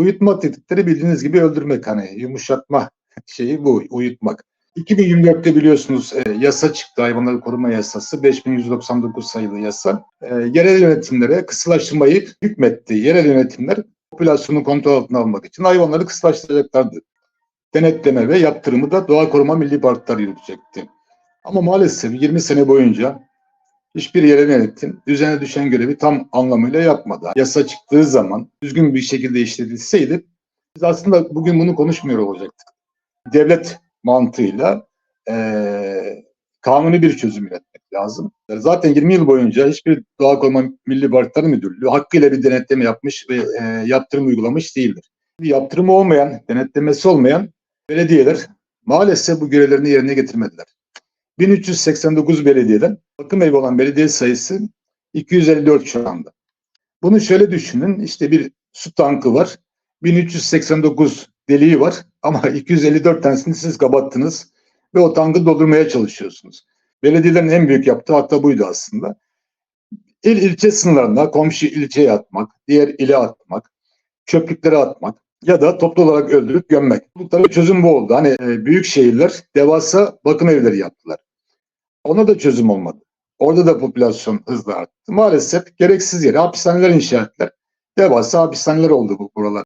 Uyutma tehditleri bildiğiniz gibi öldürmek hani yumuşatma şeyi bu uyutmak. 2024'te biliyorsunuz e, yasa çıktı hayvanları koruma yasası 5199 sayılı yasa. E, yerel yönetimlere kısılaştırmayı hükmetti. Yerel yönetimler popülasyonu kontrol altına almak için hayvanları kısılaştıracaklardı. Denetleme ve yaptırımı da doğa koruma milli parkları yürütecekti. Ama maalesef 20 sene boyunca hiçbir yerel yönetim üzerine düşen görevi tam anlamıyla yapmadı. Yasa çıktığı zaman düzgün bir şekilde işletilseydi biz aslında bugün bunu konuşmuyor olacaktık. Devlet mantığıyla eee kanuni bir çözüm üretmek lazım. Zaten 20 yıl boyunca hiçbir Doğa Koruma Milli Parkları Müdürlüğü hakkıyla bir denetleme yapmış ve eee, yaptırım uygulamış değildir. Yaptırımı olmayan, denetlemesi olmayan belediyeler maalesef bu görevlerini yerine getirmediler. 1389 belediyeden bakım evi olan belediye sayısı 254 şu anda. Bunu şöyle düşünün işte bir su tankı var. 1389 deliği var ama 254 tanesini siz kapattınız ve o tankı doldurmaya çalışıyorsunuz. Belediyelerin en büyük yaptığı hatta buydu aslında. İl ilçe sınırlarına komşu ilçeye atmak, diğer ile atmak, çöplüklere atmak ya da toplu olarak öldürüp gömmek. Bu tabii çözüm bu oldu. Hani e, büyük şehirler devasa bakım evleri yaptılar. Ona da çözüm olmadı. Orada da popülasyon hızla arttı. Maalesef gereksiz yere hapishaneler inşa ettiler. Devasa hapishaneler oldu bu buralar.